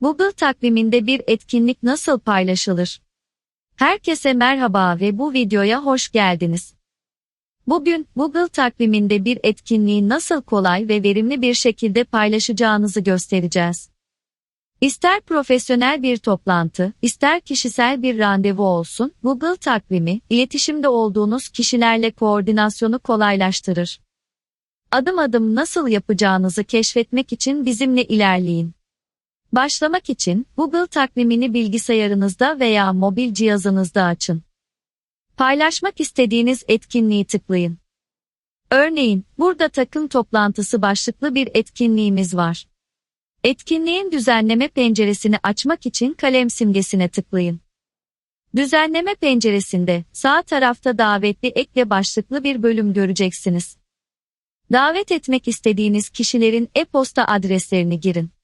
Google takviminde bir etkinlik nasıl paylaşılır? Herkese merhaba ve bu videoya hoş geldiniz. Bugün Google takviminde bir etkinliği nasıl kolay ve verimli bir şekilde paylaşacağınızı göstereceğiz. İster profesyonel bir toplantı, ister kişisel bir randevu olsun, Google takvimi, iletişimde olduğunuz kişilerle koordinasyonu kolaylaştırır. Adım adım nasıl yapacağınızı keşfetmek için bizimle ilerleyin. Başlamak için Google takvimini bilgisayarınızda veya mobil cihazınızda açın. Paylaşmak istediğiniz etkinliği tıklayın. Örneğin, burada takım toplantısı başlıklı bir etkinliğimiz var. Etkinliğin düzenleme penceresini açmak için kalem simgesine tıklayın. Düzenleme penceresinde sağ tarafta davetli ekle başlıklı bir bölüm göreceksiniz. Davet etmek istediğiniz kişilerin e-posta adreslerini girin.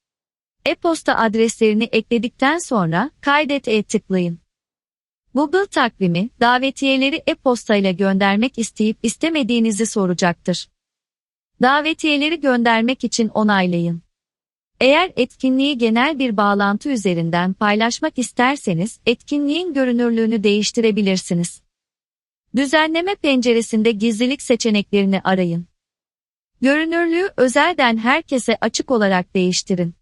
E-posta adreslerini ekledikten sonra kaydet e tıklayın. Google takvimi davetiyeleri e-posta ile göndermek isteyip istemediğinizi soracaktır. Davetiyeleri göndermek için onaylayın. Eğer etkinliği genel bir bağlantı üzerinden paylaşmak isterseniz etkinliğin görünürlüğünü değiştirebilirsiniz. Düzenleme penceresinde gizlilik seçeneklerini arayın. Görünürlüğü özelden herkese açık olarak değiştirin.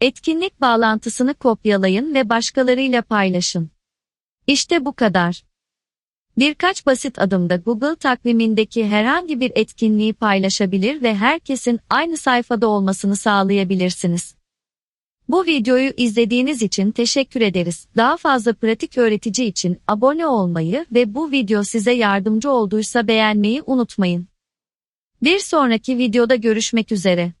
Etkinlik bağlantısını kopyalayın ve başkalarıyla paylaşın. İşte bu kadar. Birkaç basit adımda Google takvimindeki herhangi bir etkinliği paylaşabilir ve herkesin aynı sayfada olmasını sağlayabilirsiniz. Bu videoyu izlediğiniz için teşekkür ederiz. Daha fazla pratik öğretici için abone olmayı ve bu video size yardımcı olduysa beğenmeyi unutmayın. Bir sonraki videoda görüşmek üzere.